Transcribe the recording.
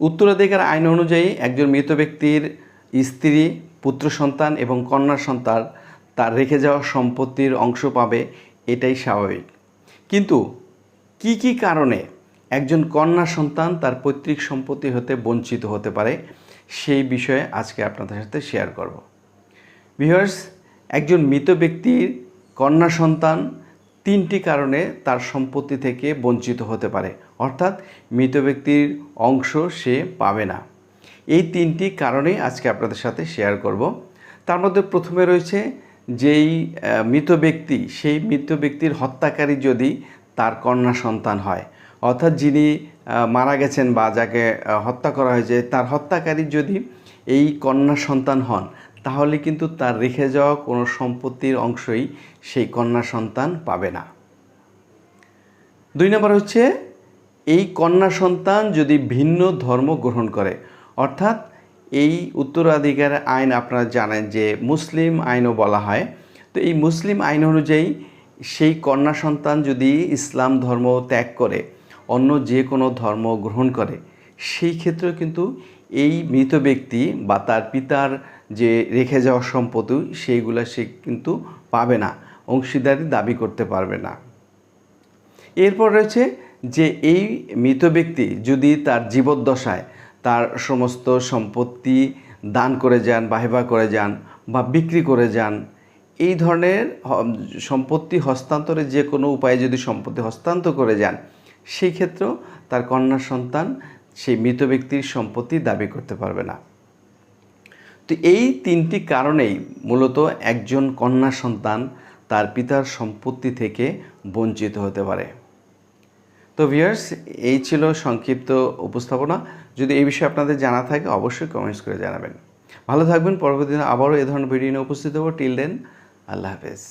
উত্তরাধিকার আইন অনুযায়ী একজন মৃত ব্যক্তির স্ত্রী, পুত্র সন্তান এবং কন্যা সন্তান তার রেখে যাওয়া সম্পত্তির অংশ পাবে, এটাই স্বাভাবিক। কিন্তু কি কি কারণে একজন কন্যা সন্তান তার পৈতৃক সম্পত্তি হতে বঞ্চিত হতে পারে, সেই বিষয়ে আজকে আপনাদের সাথে শেয়ার করব। ভিউয়ার্স একজন মৃত ব্যক্তির কন্যা সন্তান তিনটি কারণে তার সম্পত্তি থেকে বঞ্চিত হতে পারে। অর্থাৎ মৃত ব্যক্তির অংশ সে পাবে না। এই তিনটি কারণেই আজকে আপনাদের সাথে শেয়ার করব। তার মধ্যে প্রথমে রয়েছে যেই মৃত ব্যক্তি, সেই মৃত ব্যক্তির হত্যাকারী যদি তার কন্যা সন্তান হয়, অর্থাৎ যিনি মারা গেছেন বা যাকে হত্যা করা হয়েছে, তার হত্যাকারী যদি এই কন্যা সন্তান হন, তাহলে কিন্তু তার রেখে যাওয়া কোনো সম্পত্তির অংশই সেই কন্যা সন্তান পাবে না। দুই নম্বর হচ্ছে এই কন্যা সন্তান যদি ভিন্ন ধর্ম গ্রহণ করে, অর্থাৎ এই উত্তরাধিকার আইন আপনারা জানেন যে মুসলিম আইনও বলা হয়, তো এই মুসলিম আইন অনুযায়ী সেই কন্যা সন্তান যদি ইসলাম ধর্ম ত্যাগ করে, অন্য যে কোনো ধর্ম গ্রহণ করে, সেই ক্ষেত্রেও কিন্তু এই মৃত ব্যক্তি বা তার পিতার যে রেখে যাওয়া সম্পত্তি, সেইগুলো সে কিন্তু পাবে না অংশীদারি দাবি করতে পারবে না। এরপর রয়েছে যে এই মৃত ব্যক্তি যদি তার জীবদ্দশায় তার সমস্ত সম্পত্তি দান করে যান, বাহিবা করে যান বা বিক্রি করে যান, এই ধরনের সম্পত্তি হস্তান্তরে যে কোনো উপায়ে যদি সম্পত্তি হস্তান্তর করে যান, সেই ক্ষেত্রেও তার কন্যা সন্তান সেই মৃত ব্যক্তির সম্পত্তি দাবি করতে পারবে না। তো এই তিনটি কারণেই মূলত একজন কন্যা সন্তান তার পিতার সম্পত্তি থেকে বঞ্চিত হতে পারে। তো ভিউয়ার্স এই ছিল সংক্ষিপ্ত উপস্থাপনা। যদি এই বিষয়ে আপনাদের জানা থাকে, অবশ্যই কমেন্টস করে জানাবেন। ভালো থাকবেন, পরবর্তী দিনে আবারও এ ধরনের ভিডিও নিয়ে উপস্থিত হব। টিল দেন আল্লাহ হাফেজ।